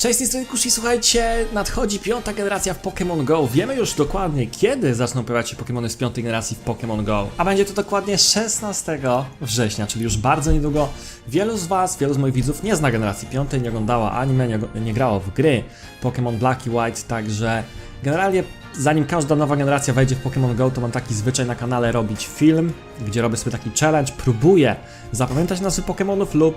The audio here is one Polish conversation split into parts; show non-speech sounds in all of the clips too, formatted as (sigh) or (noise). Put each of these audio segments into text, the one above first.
Cześć, z tej strony Kushi, słuchajcie, nadchodzi piąta generacja w Pokémon Go. Wiemy już dokładnie, kiedy zaczną pojawiać się Pokémony z piątej generacji w Pokémon Go. A będzie to dokładnie 16 września, czyli już bardzo niedługo. Wielu z Was, wielu z moich widzów nie zna generacji piątej, nie oglądała anime, nie, nie grało w gry Pokémon Black i White, także generalnie zanim każda nowa generacja wejdzie w Pokémon Go, to mam taki zwyczaj na kanale robić film, gdzie robię sobie taki challenge, próbuję zapamiętać nazwy Pokémonów lub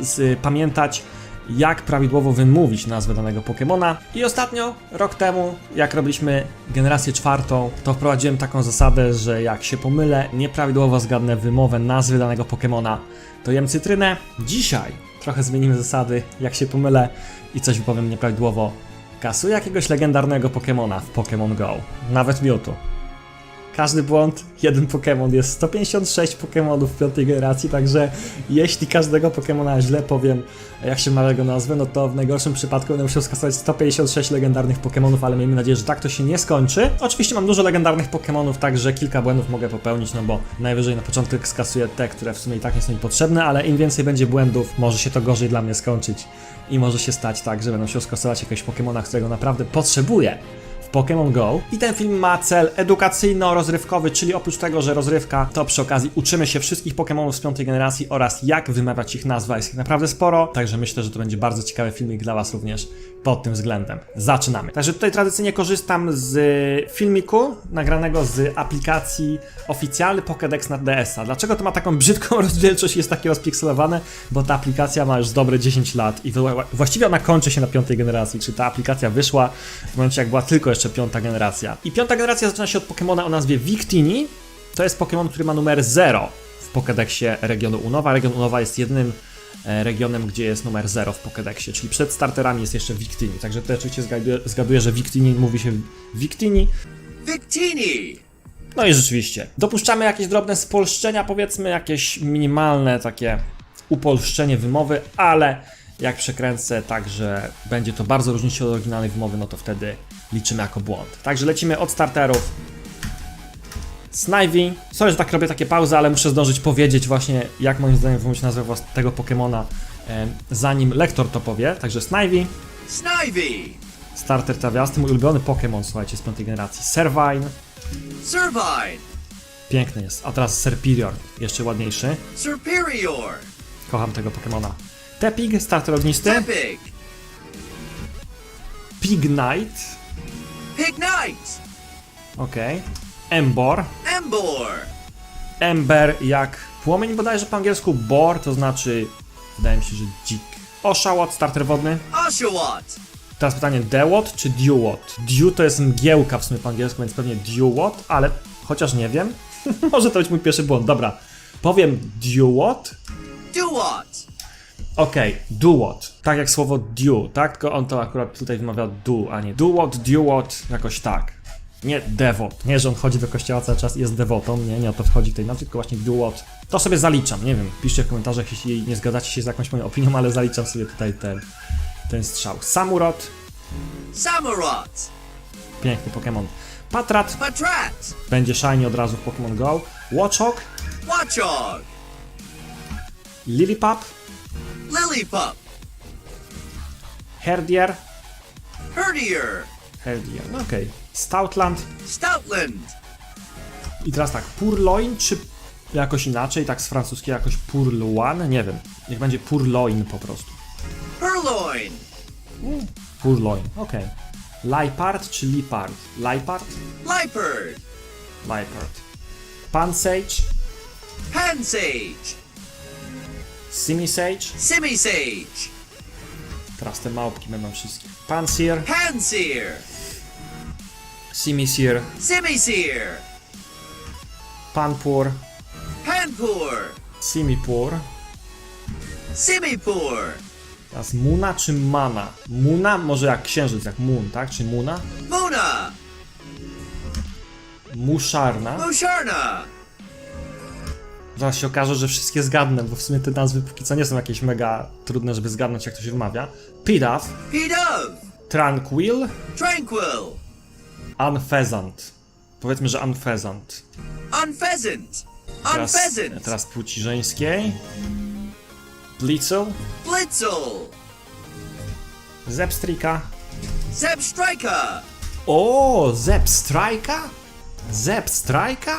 z, pamiętać jak prawidłowo wymówić nazwę danego Pokemona. I ostatnio, rok temu, jak robiliśmy generację czwartą, to wprowadziłem taką zasadę, że jak się pomylę, nieprawidłowo zgadnę wymowę nazwy danego Pokemona, to jem cytrynę. Dzisiaj trochę zmienimy zasady, jak się pomylę i coś wypowiem nieprawidłowo. Kasuję jakiegoś legendarnego Pokemona w Pokémon Go, nawet Mewtwo. Każdy błąd, jeden Pokémon. Jest 156 Pokémonów piątej generacji, także jeśli każdego Pokémona źle powiem, jak się ma jego nazwę, no to w najgorszym przypadku będę musiał skasować 156 legendarnych Pokémonów, ale miejmy nadzieję, że tak to się nie skończy. Oczywiście mam dużo legendarnych Pokémonów, także kilka błędów mogę popełnić, no bo najwyżej na początek skasuję te, które w sumie i tak nie są mi potrzebne, ale im więcej będzie błędów, może się to gorzej dla mnie skończyć. I może się stać tak, że będę musiał skasować jakiegoś Pokémona, którego naprawdę potrzebuję w Pokémon Go. I ten film ma cel edukacyjno-rozrywkowy, czyli oprócz tego, że rozrywka, to przy okazji uczymy się wszystkich Pokémonów z piątej generacji oraz jak wymawiać ich nazwę. Jest ich naprawdę sporo, także myślę, że to będzie bardzo ciekawy filmik dla Was również pod tym względem. Zaczynamy. Także tutaj tradycyjnie korzystam z filmiku nagranego z aplikacji oficjalny Pokédex na DS-a. Dlaczego to ma taką brzydką (laughs) rozdzielczość i jest takie rozpikselowane? Bo ta aplikacja ma już dobre 10 lat i wła- właściwie ona kończy się na piątej generacji, czy ta aplikacja wyszła w momencie jak była tylko jeszcze piąta generacja. I piąta generacja zaczyna się od Pokémona o nazwie Victini. To jest Pokémon, który ma numer 0 w Pokédexie regionu Unowa. Region Unowa jest jednym regionem, gdzie jest numer 0 w Pokédexie, czyli przed starterami jest jeszcze Victini. Także tutaj oczywiście zgaduję, zgaduję że Victini mówi się Victini. Victini! No i rzeczywiście, dopuszczamy jakieś drobne spolszczenia, powiedzmy, jakieś minimalne takie upolszczenie wymowy, ale jak przekręcę tak, że będzie to bardzo różnić się od oryginalnej wymowy, no to wtedy liczymy jako błąd. Także lecimy od starterów. Snivy. Sorry, że tak robię takie pauzy, ale muszę zdążyć powiedzieć właśnie, jak moim zdaniem wymówić nazwę tego Pokemona, em, zanim lektor to powie. Także Snivy, Snivy! starter trawiasty, mój ulubiony Pokémon, słuchajcie, z piątej generacji. Servine, Servine! piękny jest. A teraz Serperior, jeszcze ładniejszy. Superior! Kocham tego Pokemona. Tepig, starter ognisty. Tepig! Pignite, Pignite! okej. Embor. Embor! Ember jak płomień bodajże po angielsku. Bor to znaczy, wydaje mi się, że dzik. Oshawott, starter wodny. Oshawott! Teraz pytanie, Dewott czy Dewott? Dew to jest mgiełka w sumie po angielsku, więc pewnie Dewott, ale chociaż nie wiem. (laughs) Może to być mój pierwszy błąd, dobra. Powiem Dewott. Duot! Okej, Duot. Tak jak słowo dew, tak? Tylko on to akurat tutaj wymawia du, a nie Duot, Duot, jakoś tak. Nie Devot. Nie, że on chodzi do kościoła cały czas i jest devotą. Nie, nie o to wchodzi tutaj nam, tylko właśnie Duot. To sobie zaliczam, nie wiem. Piszcie w komentarzach, jeśli nie zgadzacie się z jakąś moją opinią, ale zaliczam sobie tutaj ten, ten strzał. Samurot. Samurott! Piękny Pokémon. Patrat. Patrat! Będzie shiny od razu w Pokémon Go. Watchhawk. Watchog! Lillipup. Lillipup! Herdier. Herdier! Herdier, no okej. Stoutland. Stoutland! I teraz tak, Purloin czy jakoś inaczej, tak z francuskiego jakoś Purloin? Nie wiem. Niech będzie Purloin po prostu. Purloin! Purloin, okej. Lipard czy Lipard? Lipard? Lipard! Lipard. Pansage. Pansage! Simisage. Simisage! Teraz te małpki będą wszystkie. Pansear. Pansear! Simisir. Simisear! Panpur. Panpur! Simipur. Simipur! Teraz Muna czy Mana? Muna może jak księżyc, jak Moon, tak? Czy Muna? Muna! Muszarna. Musharna! Zaraz się okaże, że wszystkie zgadnę, bo w sumie te nazwy póki co nie są jakieś mega trudne, żeby zgadnąć, jak to się wymawia. Pidaf, P-Dove! Tranquil, Tranquil! Unpheasant. Powiedzmy, że Unpheasant. Unpheasant! Teraz, Unpheasant! teraz płci żeńskiej. Blitzel, Blitzel! Zepstrika. Zeb Striker. O, Zepstrika? Zepstrika?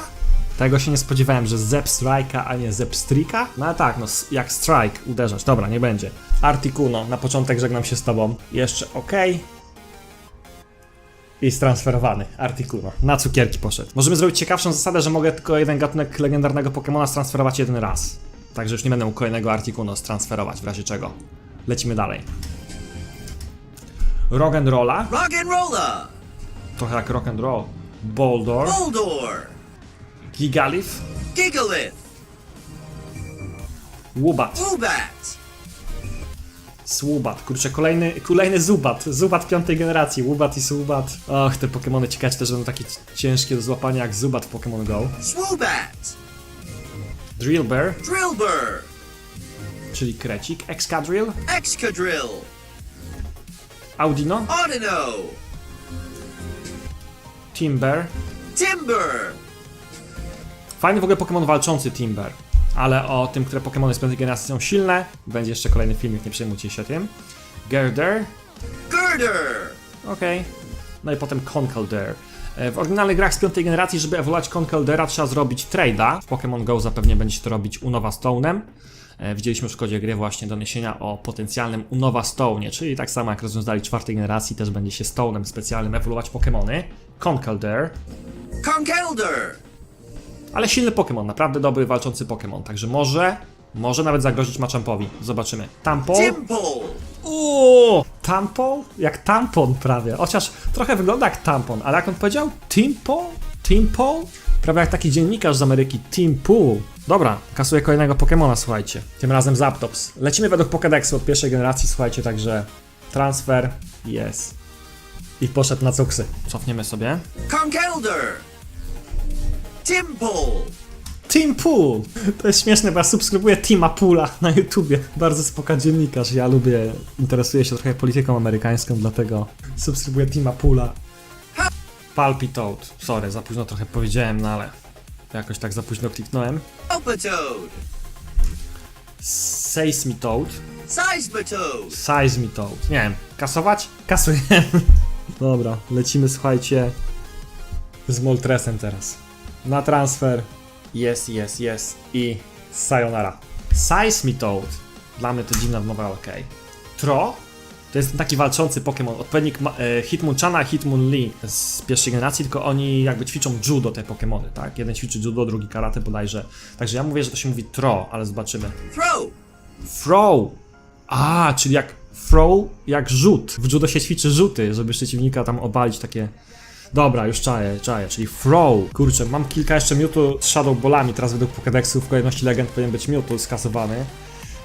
Tego się nie spodziewałem, że Zepstrika, a nie Zepstrika. No ale tak, no s- jak strike uderzać. Dobra, nie będzie. Articuno, na początek żegnam się z tobą. Jeszcze ok. I stransferowany. Articuno. Na cukierki poszedł. Możemy zrobić ciekawszą zasadę, że mogę tylko jeden gatunek legendarnego Pokemona stransferować jeden raz. Także już nie będę mógł kolejnego Articuno stransferować, w razie czego. Lecimy dalej. Rock'n'Rolla. Rock'n'Roller. Trochę jak rock and roll. Boldor, Boldor. Gigalith, Gigalith. Wubat, Woobat. Swubat. Kurczę, kolejny, kolejny Zubat. Zubat piątej generacji. Wubat i Swubat. Och, te Pokemony ciekawe też będą takie ciężkie do złapania jak Zubat w Pokémon Go. Swoobat. Drillbear, Drillbur. czyli Krecik. Excadrill, Excadrill. Audino, Audino. Timber. Timber. Fajny w ogóle Pokémon walczący Timber. Ale o tym, które Pokémony z piątej generacji są silne, będzie jeszcze kolejny filmik, nie przejmujcie się tym. Girder, Girder. Okej. No i potem Conkeldurr. E, W oryginalnych grach z piątej generacji, żeby ewoluować Conkeldurra, trzeba zrobić trade'a. W Pokémon Go zapewne będzie to robić Unowa Stone'em. E, Widzieliśmy w szkodzie gry właśnie doniesienia o potencjalnym Unowa Stone'ie, czyli tak samo jak rozwiązali czwartej generacji, też będzie się Stone'em specjalnym ewoluować Pokémony. Conkeldurr. Conkeldurr. Ale silny Pokémon, naprawdę dobry walczący Pokémon, także może, może nawet zagrozić Machampowi. Zobaczymy. Tampol. Uuu, tampon? Jak tampon prawie. Chociaż trochę wygląda jak tampon, ale jak on powiedział? Timpol? Timpol? Prawie jak taki dziennikarz z Ameryki. Timpool. Dobra, kasuję kolejnego Pokemona, słuchajcie. Tym razem Zapdos. Lecimy według Pokédexu od pierwszej generacji, słuchajcie, także transfer, jest. I poszedł na cuksy. Cofniemy sobie. Conkeldurr. Timple. Team Pool! To jest śmieszne, bo ja subskrybuję Tima Poola na YouTubie. Bardzo spoka dziennikarz. Ja lubię, interesuję się trochę polityką amerykańską, dlatego subskrybuję Tima Poola. Palpitoad. Sorry, za późno trochę powiedziałem, no ale jakoś tak za późno kliknąłem. Palpitoad. Seismitoad. Seismitoad. Seismitoad. Nie wiem, kasować? Kasujemy. (laughs) Dobra, lecimy, słuchajcie, z Moltresem teraz. Na transfer. Jest, jest, jest. I sayonara. Seismitoad. Dla mnie to dziwna ale okej. Tro? To jest taki walczący Pokémon, odpowiednik e, Hitmonchana, Hitmonlee z pierwszej generacji, tylko oni jakby ćwiczą judo te Pokémony, tak? Jeden ćwiczy judo, drugi karate bodajże. Także ja mówię, że to się mówi Tro, ale zobaczymy. Throw. Throw. A, czyli jak throw, jak rzut. W judo się ćwiczy rzuty, żeby przeciwnika tam obalić takie... Dobra, już czaję, czaję, czyli throw. Kurczę, mam kilka jeszcze Mewtwo z Shadow Ballami, teraz według Pokédexu w kolejności legend powinien być Mewtwo skasowany.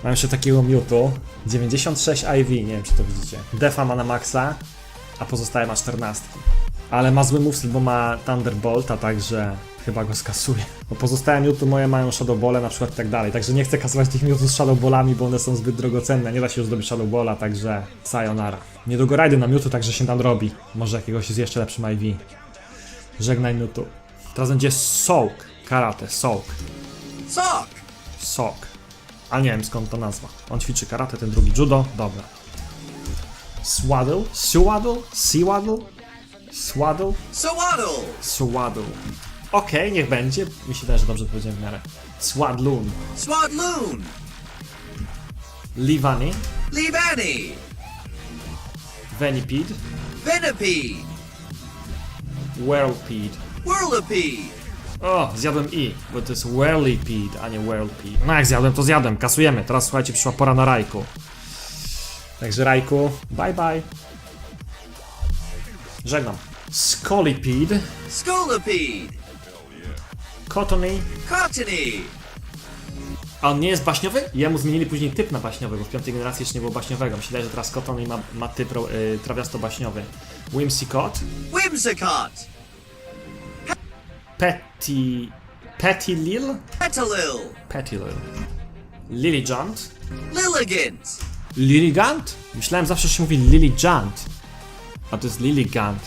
Mam jeszcze takiego Mewtwo, 96 IV, nie wiem czy to widzicie. Defa ma na maksa, a pozostałe ma 14. Ale ma zły moveset, bo ma Thunderbolta, także chyba go skasuje. Bo pozostałe Mewtwo moje mają Shadow Ball na przykład i tak dalej, także nie chcę kasować tych Mewtwo z Shadow Ballami, bo one są zbyt drogocenne, nie da się już zdobyć Shadow Balla, także sayonara. Niedługo rajdy na Mewtwo, także się tam robi. Może jakiegoś z jeszcze lepszym IV. Żegnaj Mewtwo. Teraz będzie Soak, karate, Soak, Sock. Soak. A nie wiem skąd to nazwa. On ćwiczy karate, ten drugi judo, dobra. Swaddle, Swaddle, Seawaddle, Swaddle, Swaddle. Swaddle. Okej, niech będzie. Mi się że dobrze powiedziałem w miarę. Swadloon, Swadloon. Livani, Leavani. Venipede, Venipede. Whirlpede. Whirlipede. O, zjadłem i, bo to jest Whirlipede, a nie Whirlpede. No jak zjadłem, to zjadłem, kasujemy. Teraz słuchajcie, przyszła pora na Rajku. Także Rajku, bye bye. Żegnam. Scolipede, Scolipede. Cottony, Cottony. A on nie jest baśniowy? Jemu zmienili później typ na baśniowy, bo w piątej generacji jeszcze nie było baśniowego. Myślę, że teraz Cottony ma, ma typ y, trawiasto-baśniowy. Whimsicott, Whimsicott. Petty... Petty Lil? Petalil. Petty Lil. Lilligant? Lilligant. Lilligant? Myślałem zawsze, że się mówi Lilligant. A to jest Lilligant.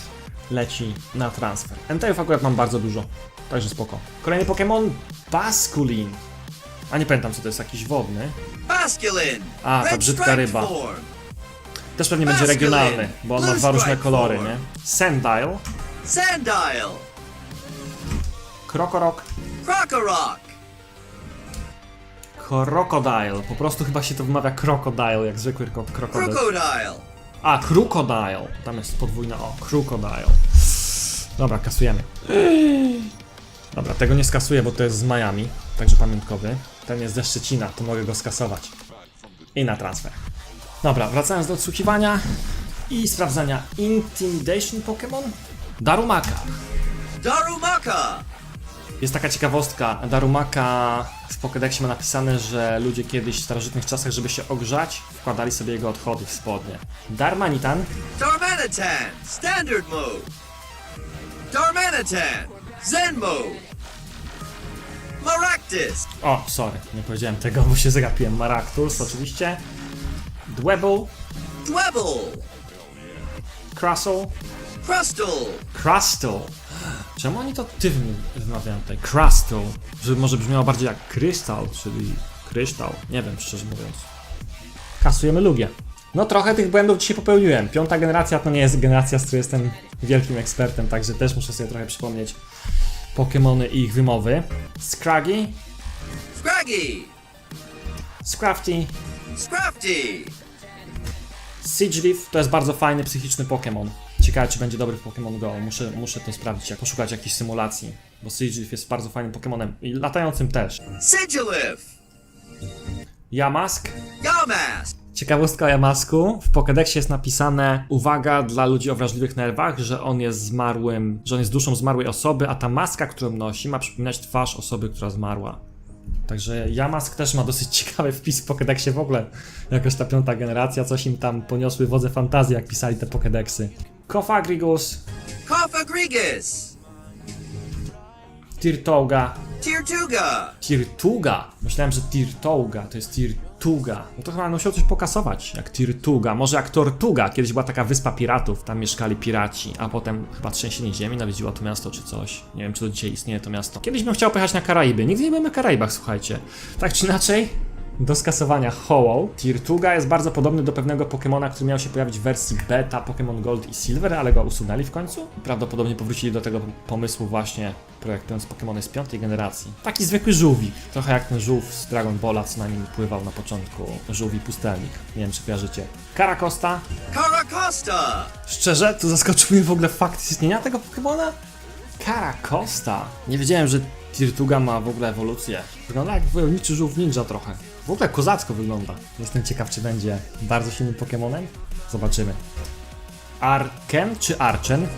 Leci na transfer. MTF akurat mam bardzo dużo. Także spoko. Kolejny Pokémon Basculin. A nie pamiętam co to jest, jakiś wodny. Basculin. A, ta brzydka ryba. Też pewnie będzie regionalny, bo on ma dwa różne kolory, nie? Sandile, Sandile. Krokorok, Crocorock. Crocodile. Po prostu chyba się to wymawia Crocodile, jak zwykły kro- krokodyl. Crocodile. A, Crocodile. Tam jest podwójna O. Crocodile. Dobra, kasujemy. Dobra, tego nie skasuję, bo to jest z Miami, także pamiątkowy. Ten jest ze Szczecina, to mogę go skasować. I na transfer. Dobra, wracając do odsłuchiwania i sprawdzania Intimidation Pokémon. Darumaka. Darumaka. Jest taka ciekawostka, Darumaka w Pokédexie ma napisane, że ludzie kiedyś w starożytnych czasach, żeby się ogrzać, wkładali sobie jego odchody w spodnie. Darmanitan, Darmanitan. Standard mode. Darmanitan. Zen mode. Maractus. o, sorry, nie powiedziałem tego, bo się zagapiłem. Maractus oczywiście. Dwebble, Dwebble. Crustle, Crustal. Crustle. Czemu oni to tywnie wymawiają tutaj? Crustle, żeby może brzmiało bardziej jak krystal, czyli kryształ. Nie wiem, szczerze mówiąc. Kasujemy lugię. No trochę tych błędów dzisiaj popełniłem. Piąta generacja to nie jest generacja, z której jestem wielkim ekspertem, także też muszę sobie trochę przypomnieć Pokémony i ich wymowy. Scraggy, Scraggy. Scrafty, Scrafty. Sigleaf to jest bardzo fajny, psychiczny Pokémon. Ciekawe, czy będzie dobry w Pokémon Go. Muszę, muszę to sprawdzić, jak poszukać jakiejś symulacji. Bo Sigleaf jest bardzo fajnym Pokémonem i latającym też. Sigilif. Yamask. Yamask. Ciekawostka o Yamasku. W Pokédexie jest napisane, uwaga, dla ludzi o wrażliwych nerwach, że on jest zmarłym, że on jest duszą zmarłej osoby, a ta maska, którą nosi, ma przypominać twarz osoby, która zmarła. Także Yamask też ma dosyć (laughs) ciekawy wpis w Pokédexie w ogóle. Jakoś ta piąta generacja, coś im tam poniosły wodze fantazji, jak pisali te Pokédexy. Kofagrigus, Cophagrigus. Tirtouga, Tirtuga. Tirtuga. Myślałem, że Tirtouga to jest Tirtuga. No to chyba musiał coś pokasować, jak Tirtuga. Może jak Tortuga. Kiedyś była taka wyspa piratów, tam mieszkali piraci, a potem chyba trzęsienie ziemi nawiedziło to miasto czy coś. Nie wiem, czy do dzisiaj istnieje to miasto. Kiedyś bym chciał pojechać na Karaiby. Nigdy nie byłem na Karaibach, słuchajcie. Tak czy inaczej, do skasowania Hollow. Tirtuga jest bardzo podobny do pewnego Pokemona, który miał się pojawić w wersji beta Pokémon Gold i Silver, ale go usunęli w końcu. Prawdopodobnie powrócili do tego pomysłu właśnie projektując Pokémony z piątej generacji. Taki zwykły żółwik, trochę jak ten żółw z Dragon Balla, co na nim pływał na początku, żółwi pustelnik. Nie wiem, czy kojarzycie. Karakosta. Caracosta. Szczerze, to zaskoczył mnie w ogóle fakt istnienia tego Pokemona. Karakosta. Nie wiedziałem, że Tirtuga ma w ogóle ewolucję. Wygląda jak wojowniczy żółw ninja trochę. W ogóle kozacko wygląda. Jestem ciekaw, czy będzie bardzo silnym Pokemonem. Zobaczymy. Arken czy Archen?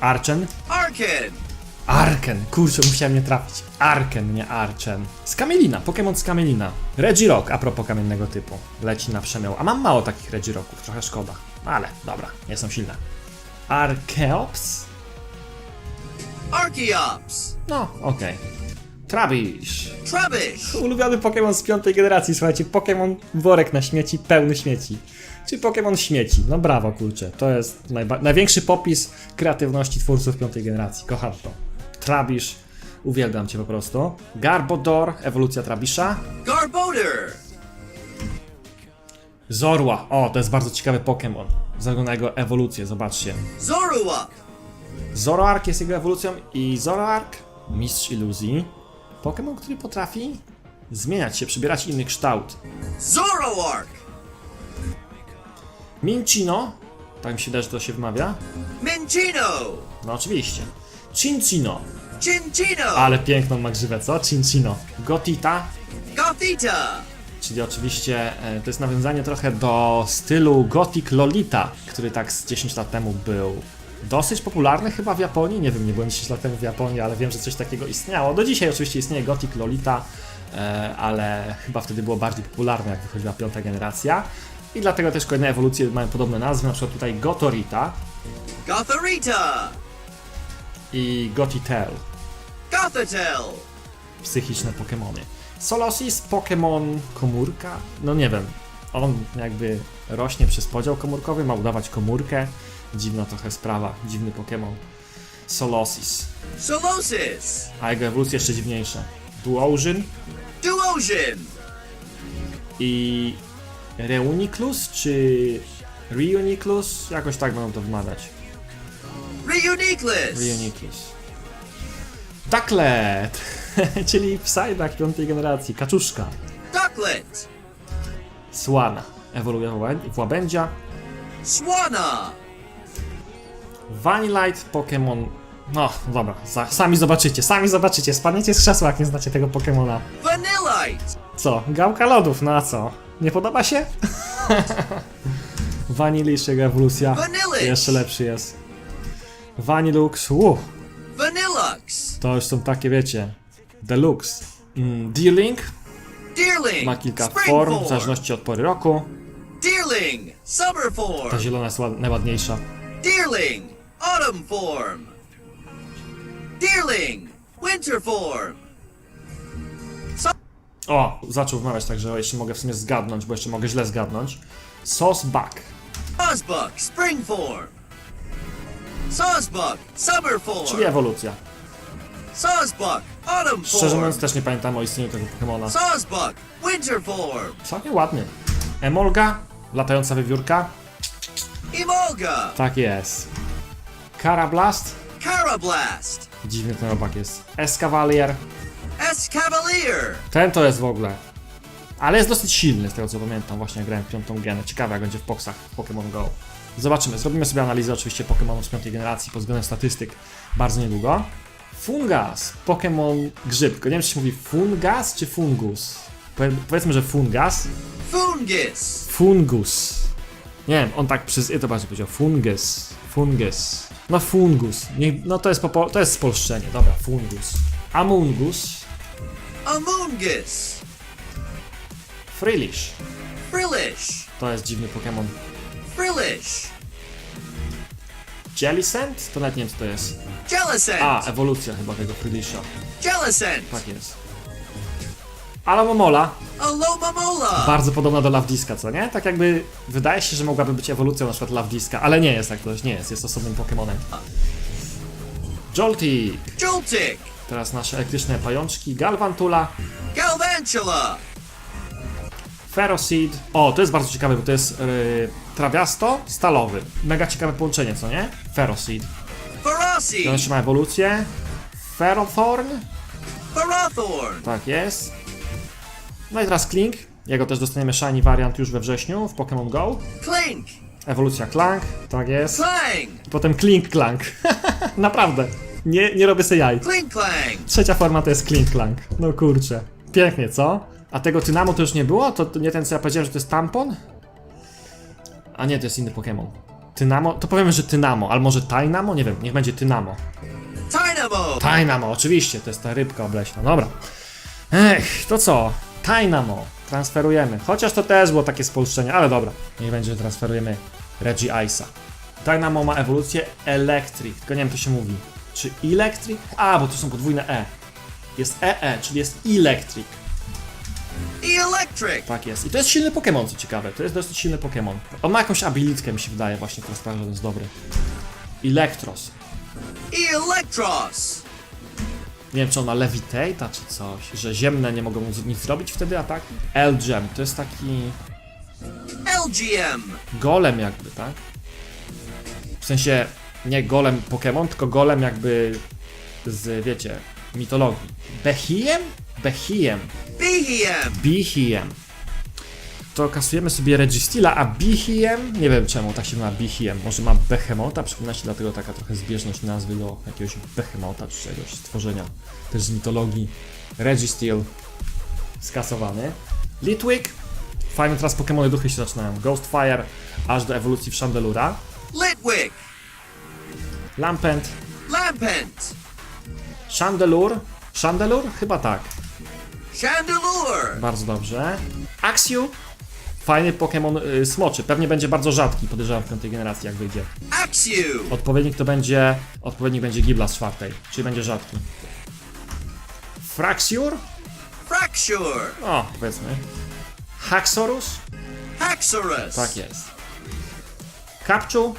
Archen? Arkin. Arken, kurczę, musiałem nie trafić. Arken, nie Archen. Skamelina, Pokémon Skamelina. Regirock, a propos kamiennego typu. Leci na przemiał. A mam mało takich Regirocków, trochę szkoda. Ale, dobra, nie są silne. Archeops? Archeops. No, okej. Trabish. Trubbish. Ulubiony Pokémon z piątej generacji, słuchajcie, Pokémon worek na śmieci, pełny śmieci. Czy Pokémon śmieci. No brawo, kurczę. To jest największy popis kreatywności twórców piątej generacji. Kocham to. Trabish, uwielbiam cię po prostu. Garbodor, ewolucja Trabisha. Garbodor. Zorua, o, to jest bardzo ciekawy Pokémon. Na jego ewolucję, zobaczcie. Zorup. Zoroark jest jego ewolucją i Zoroark, mistrz iluzji. Pokémon, który potrafi zmieniać się, przybierać inny kształt. Zoroark. Minchino, tak mi się wydaje, że to się wymawia. Minchino. No oczywiście. Cinchino, Chinchino. ale piękną ma grzywę, co? Cinchino. Gotita, Gothita. czyli oczywiście e, to jest nawiązanie trochę do stylu Gothic Lolita, który tak z 10 lat temu był dosyć popularny chyba w Japonii. Nie wiem, nie byłem 10 lat temu w Japonii, ale wiem, że coś takiego istniało. Do dzisiaj oczywiście istnieje Gothic Lolita, e, ale chyba wtedy było bardziej popularne, jak wychodziła piąta generacja. I dlatego też kolejne ewolucje mają podobne nazwy, na przykład tutaj Gotorita Gotharita. i Gotitel. Gothatel. psychiczne Pokémony. Solosis, Pokémon komórka? No nie wiem. On jakby rośnie przez podział komórkowy, ma udawać komórkę. Dziwna trochę sprawa, dziwny Pokémon. Solosis. Solosis. A jego ewolucja jeszcze dziwniejsza. Duosion Duosion. i Reuniclus czy Reuniclus? Jakoś tak będą to wymawiać. Reuniclus. Reuniclus. Ducklet! (laughs) Czyli Psyduck piątej generacji, kaczuszka. Ducklet. Słana. Ewoluuje w łabę- w łabędzia. Swana. Vanillite Pokémon. No, dobra, za, sami zobaczycie, sami zobaczycie. Spadniecie z krzesła, jak nie znacie tego Pokémona. Vanillite. Co? Gałka lodów, no a co? Nie podoba się? (laughs) Vanillish, jego ewolucja. Vanillish. Jeszcze lepszy jest. Vanillux, uff, Vanillux. to już są takie, wiecie, deluxe. Mm, Deerling Deerling. ma kilka form, w zależności od pory roku. Deerling. Summer form. Ta zielona jest ład- najładniejsza. Deerling. Autumn form. Deerling. Winter form. O, zaczął wmawiać, także jeszcze mogę w sumie zgadnąć, bo jeszcze mogę źle zgadnąć. Saucebuck. Sawsbuck. Spring form. Sawsbuck. Summer form. Czyli ewolucja. Sawsbuck. Autumn Szczerze form. mówiąc też nie pamiętam o istnieniu tego Pokemona. Sawsbuck. Winter form. Całkiem ładny. Emolga, latająca wiewiórka. Emolga. Tak jest. Carablast. Carablast. Dziwny ten robak jest. Escavalier. Escavalier. Ten to jest w ogóle. Ale jest dosyć silny z tego co pamiętam. Właśnie grałem w piątą genę. Ciekawe jak będzie w boksach Pokémon Go. Zobaczymy. Zrobimy sobie analizę oczywiście Pokémonów z piątej generacji pod względem statystyk bardzo niedługo. Fungas. Pokémon grzyb. Tylko nie wiem czy się mówi fungas czy fungus. Powie- Powiedzmy, że fungas. Fungus. Fungus. Nie wiem, on tak przez i to bardziej powiedział. Fungus. Fungus. No fungus. Nie, no to jest, popo, to jest spolszczenie. Dobra, fungus. Amungus. Amoongus. Frillish. Frillish. To jest dziwny Pokémon. Frillish. Jellicent? To nawet nie wiem co to jest. Jellicent. A, ewolucja chyba tego Frillisha. Jellicent. Tak jest. Alamomola. Alomomola. Bardzo podobna do Lavdiska, co nie? Tak jakby wydaje się, że mogłaby być ewolucją na przykład Lavdiska, ale nie jest tak to, nie jest, jest osobnym Pokémonem. Joltik. Joltik. Teraz nasze elektryczne pajączki. Galvantula. Galvantula. Ferroseed. O, to jest bardzo ciekawe, bo to jest yy, trawiasto, stalowy. Mega ciekawe połączenie, co nie? Ferroseed. Ferocity. To jeszcze ma ewolucję. Ferrothorn. Ferrothorn. Tak jest. No i teraz Klink. Jego też dostaniemy shiny variant już we wrześniu w Pokémon Go. Clink. Ewolucja Clank, tak jest. Clang. Potem Klink Clank. (laughs) Naprawdę. Nie, nie robię sobie jaj. Clink clang. Trzecia forma to jest Klink Clank. No kurczę. Pięknie, co? A tego Tynamo to już nie było? To, to nie ten, co ja powiedziałem, że to jest tampon? A nie, to jest inny Pokémon. Tynamo? To powiemy, że Tynamo, ale może Tynamo? Nie wiem, niech będzie Tynamo. Tynamo, oczywiście, to jest ta rybka obleśna. Dobra. Ech, to co? Tynamo. Transferujemy. Chociaż to też było takie spolszczenie, ale dobra. Niech będzie, że transferujemy Regi Ice'a. Dynamo ma ewolucję Electric, tylko nie wiem, to się mówi. Czy Electric? A, bo tu są podwójne E. Jest EE, czyli jest Electric. Electric. Tak jest. I to jest silny Pokémon, co ciekawe. To jest dosyć silny Pokémon. On ma jakąś abilitkę, mi się wydaje, właśnie, która sprawia, że on jest dobry. Electros. Electros. Nie wiem, czy on ma Levitate'a czy coś, że ziemne nie mogą nic zrobić wtedy ataki. Elgem, to jest taki LGM. golem jakby, tak? W sensie nie golem Pokémon, tylko golem jakby z, wiecie, mitologii. Behiem? Behiem. Behem. Bihiem. To kasujemy sobie Registila, a Bihiem, nie wiem czemu tak się ma Bihiem, może ma Behemota, przypomina się dlatego taka trochę zbieżność nazwy do jakiegoś Behemota czy czegoś, stworzenia też z mitologii. Registil skasowany. Litwick, fajne teraz Pokémony duchy się zaczynają. Ghostfire, aż do ewolucji w Chandelura. Litwick. Lampent, Lampent. Chandelure, Chandelure? Chyba tak. Chandelure. Bardzo dobrze. Axiu. Fajny Pokémon y, smoczy. Pewnie będzie bardzo rzadki, podejrzewam w piątej generacji, jak wyjdzie. Odpowiednik to będzie. Odpowiednik będzie Gibla z czwartej, czyli będzie rzadki. Fraxiur? Fracture. O, powiedzmy. Haxorus? Haxorus. Tak jest. Kapczu,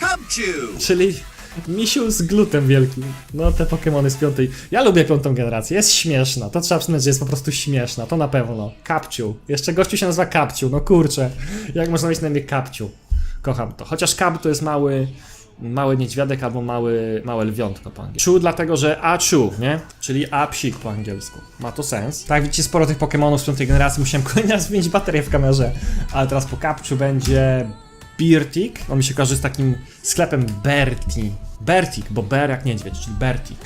Cubchew. czyli misiu z glutem wielkim. No te Pokémony z piątej. Ja lubię piątą generację, jest śmieszna. To trzeba przyznać, że jest po prostu śmieszna, to na pewno. Kapciu. Jeszcze gościu się nazywa Kapciu, no kurczę. Jak można mieć na imię Kapciu? Kocham to. Chociaż Cub to jest mały, mały niedźwiadek albo mały, małe lwiątko po angielsku. Chu dlatego, że A-chu, nie? Czyli A-psik po angielsku. Ma to sens. Tak, widzicie, sporo tych Pokémonów z piątej generacji. Musiałem (laughs) kolejny raz wymienić baterię w kamerze. Ale teraz po Capczu będzie Birtik. On mi się kojarzy z takim sklepem Berti. Bertik, bo Ber jak niedźwiedź, czyli Bertik.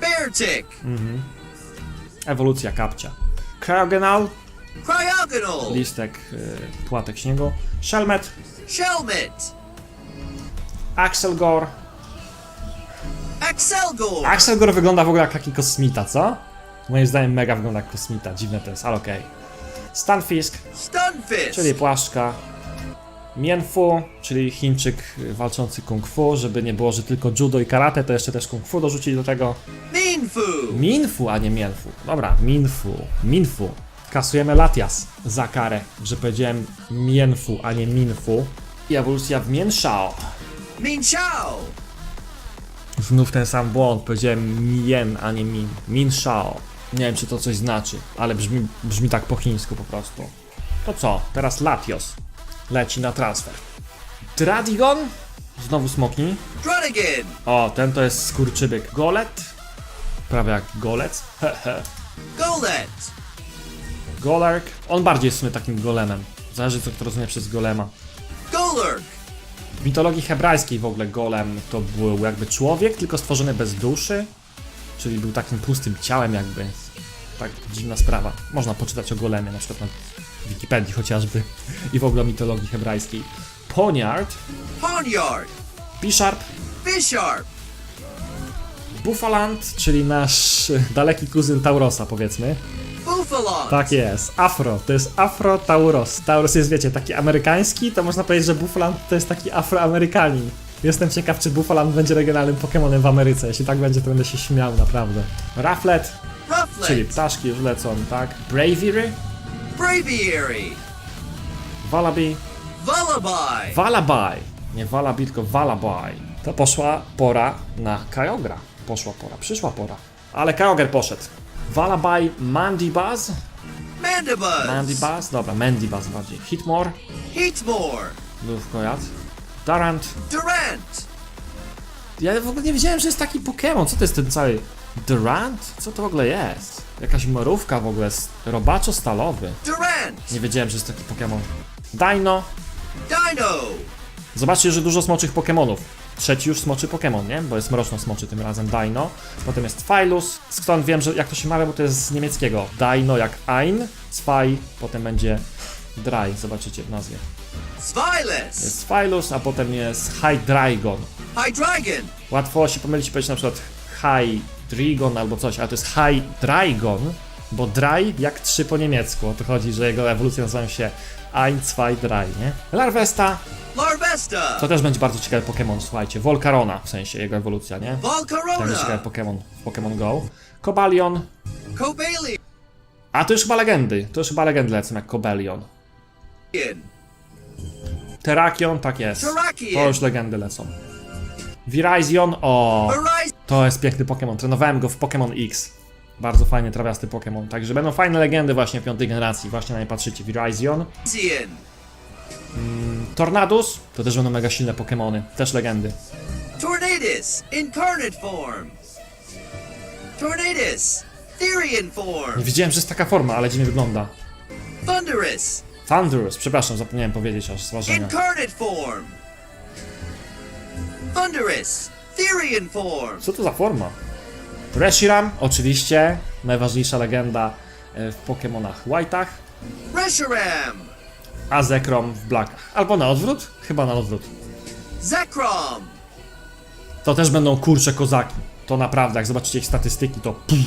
Beartic. Ewolucja kapcia. Cryogenal, Cryogonal. listek, y, płatek śniegu. Shelmet, Shelmet. Axelgor. Axelgor. Axelgor wygląda w ogóle jak taki kosmita, co? Moim zdaniem mega wygląda jak kosmita, dziwne to jest, ale okej. Stunfisk, Stunfisk. czyli płaszczka. Mienfu, czyli Chińczyk walczący kung fu, żeby nie było, że tylko judo i karate, to jeszcze też kung fu dorzucili do tego. Minfu. Minfu, a nie Mienfu. Dobra, Minfu. Minfu. Kasujemy Latias za karę, że powiedziałem Mienfu, a nie Minfu. I ewolucja w Mienshao. Min Shao. Znów ten sam błąd, powiedziałem Mien, a nie Min. Minshao. Nie wiem, czy to coś znaczy, ale brzmi, brzmi tak po chińsku po prostu. To co? Teraz Latios. Leci na transfer. Dradigon? Znowu smoki. Drunigan. O, ten to jest skurczybyk. Golet? Prawie jak golec. Hehe. Golet. Golark. On bardziej jest w sumie takim golemem. Zależy co kto rozumie przez golema. Golurk. W mitologii hebrajskiej w ogóle golem to był jakby człowiek, tylko stworzony bez duszy. Czyli był takim pustym ciałem jakby. Tak dziwna sprawa. Można poczytać o golemie, na przykład na Wikipedii chociażby. I w ogóle mitologii hebrajskiej. Poniard, Ponyard. Bisharp, Bisharp. Buffaland, czyli nasz daleki kuzyn Taurosa powiedzmy. Buffalon. Tak jest, Afro, to jest Afro Tauros. Tauros jest, wiecie, taki amerykański, to można powiedzieć, że Buffaland to jest taki afroamerykanin. Jestem ciekaw, czy Buffaland będzie regionalnym Pokemonem w Ameryce. Jeśli tak będzie, to będę się śmiał, naprawdę. Rufflet. Czyli ptaszki już lecą, tak? Braviary, Braviary. Wallaby, Lullaby. Wallaby. Nie Wallaby, tylko Wallaby. To poszła pora na Kyogre. Poszła pora, przyszła pora. Ale Kyogre poszedł. Wallaby Mandibuzz, Mandibuzz. Mandibuzz, dobra, Mandibuzz bardziej. Hitmore, Heatmore. był w kojat. Durant. Durant. Ja w ogóle nie wiedziałem, że jest taki Pokémon. Co to jest ten cały Durant? Co to w ogóle jest? Jakaś marówka w ogóle, s- robaczo-stalowy. Durant. Nie wiedziałem, że jest taki Pokémon. Dino. Dino. Zobaczcie, że dużo smoczych Pokémonów. Trzeci już smoczy Pokémon, nie? Bo jest mroczno smoczy tym razem Dino. Potem jest Philus. Skąd wiem, że jak to się mawia, bo to jest z niemieckiego. Dino jak Ein, Zwei, potem będzie Dry, zobaczycie w nazwie. Jest Philus, a potem jest Hydreigon. Hydreigon. Łatwo się pomylić, powiedzieć na przykład Hydreigon albo coś, ale to jest Hydreigon, bo dry jak trzy po niemiecku. O to chodzi, że jego ewolucje nazywają się Ein, zwei, drei, nie? Larvesta, Larvesta. to też będzie bardzo ciekawy Pokémon, słuchajcie. Volcarona, w sensie jego ewolucja, nie? To będzie ciekawy Volcarona. Pokémon w Pokémon Go. Cobalion, Cobalion. a to już chyba legendy, to już chyba legendy lecą jak Cobalion. Terrakion, tak jest. Terrakion. To już legendy lecą. Virizion, o... To jest piękny Pokémon. Trenowałem go w Pokémon X. Bardzo fajny, trawiasty Pokémon. Także będą fajne legendy właśnie piątej generacji. Właśnie na nie patrzycie. Virizion. Tornadus. To też będą mega silne Pokémony. Też legendy. Tornadus. Incarnate form. Tornadus. Therian Nie form. wiedziałem, że jest taka forma, ale dziwnie wygląda. Thunderous. Thunderous. Przepraszam, zapomniałem powiedzieć o stworzeniu. Incarnate form. Thunderous. Therian form. Co to za forma? Reshiram. Oczywiście. Najważniejsza legenda e, w Pokémonach White'ach. Reshiram. A Zekrom w Blackach. Albo na odwrót? Chyba na odwrót. Zekrom. To też będą kurcze kozaki. To naprawdę, jak zobaczycie ich statystyki, to pff,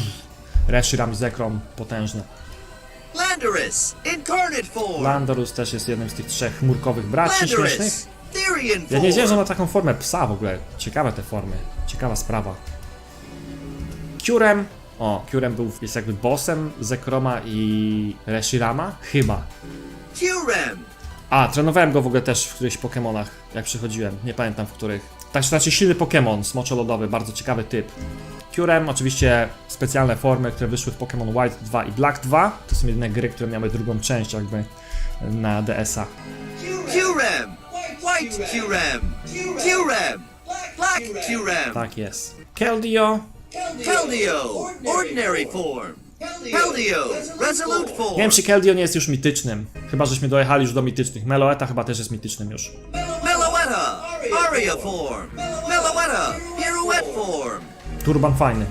Reshiram i Zekrom potężne. Landorus. Incarnate form. Landorus też jest jednym z tych trzech chmurkowych braci śmiesznych. Landorus. Therian Ja nie wiedziałem, że ma taką formę psa w ogóle. Ciekawe te formy. Ciekawa sprawa. Curem. O, Curem był, jest jakby bossem Zekroma i Reshirama? Chyba. Qrem. A, trenowałem go w ogóle też w którychś Pokémonach, jak przychodziłem. Nie pamiętam w których. Tak, to znaczy silny Pokémon, smoczolodowy, bardzo ciekawy typ. Curem, oczywiście specjalne formy, które wyszły w Pokémon White 2 i Black 2. To są jedyne gry, które miały drugą część jakby na DS-a. Qrem. White Qrem. Qrem. Black Qrem. Tak jest. Keldeo. Keldeo. Ordinary form. Keldeo. Resolute Nie form. wiem, czy Keldeo nie jest już mitycznym. Chyba, żeśmy dojechali już do mitycznych. Meloeta chyba też jest mitycznym już. Meloetta. Aria form. Meloetta. Pirouette form. Turban fajny.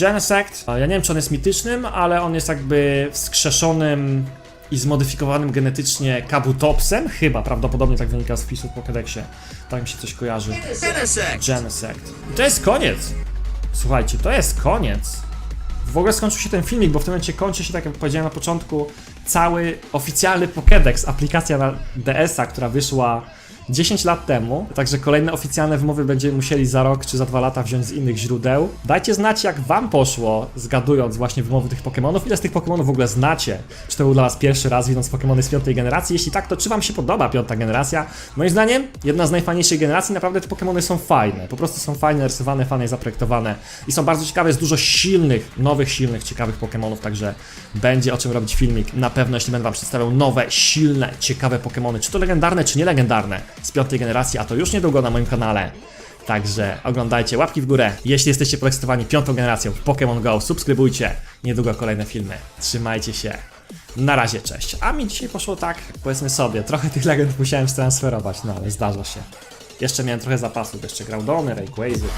Genesect. Ja nie wiem, czy on jest mitycznym, ale on jest jakby wskrzeszonym i zmodyfikowanym genetycznie Kabutopsem. Chyba, prawdopodobnie tak wynika z wpisu w Pokédexie. Tak mi się coś kojarzy. Genesect. I to jest koniec. Słuchajcie, to jest koniec. W ogóle skończył się ten filmik, bo w tym momencie kończy się, tak jak powiedziałem na początku, cały oficjalny Pokédex, aplikacja na DS-a, która wyszła 10 lat temu. Także kolejne oficjalne wymowy będziemy musieli za rok czy za dwa lata wziąć z innych źródeł. Dajcie znać, jak wam poszło, zgadując właśnie wymowy tych Pokémonów. Ile z tych Pokémonów w ogóle znacie? Czy to był dla was pierwszy raz widząc Pokémony z piątej generacji? Jeśli tak, to czy wam się podoba piąta generacja? Moim zdaniem, jedna z najfajniejszych generacji. Naprawdę te Pokémony są fajne. Po prostu są fajne, rysowane, fajnie zaprojektowane i są bardzo ciekawe. Jest dużo silnych, nowych, silnych, ciekawych Pokémonów, także będzie o czym robić filmik. Na pewno, jeśli będę wam przedstawiał nowe, silne, ciekawe Pokémony, czy to legendarne, czy nielegendarne z piątej generacji, a to już niedługo na moim kanale. Także oglądajcie, łapki w górę. Jeśli jesteście podekscytowani piątą generacją Pokémon Go, subskrybujcie. Niedługo kolejne filmy. Trzymajcie się. Na razie, cześć. A mi dzisiaj poszło tak, powiedzmy sobie, trochę tych legend musiałem transferować, no ale zdarza się. Jeszcze miałem trochę zapasów, jeszcze Groudony, Rayquazy.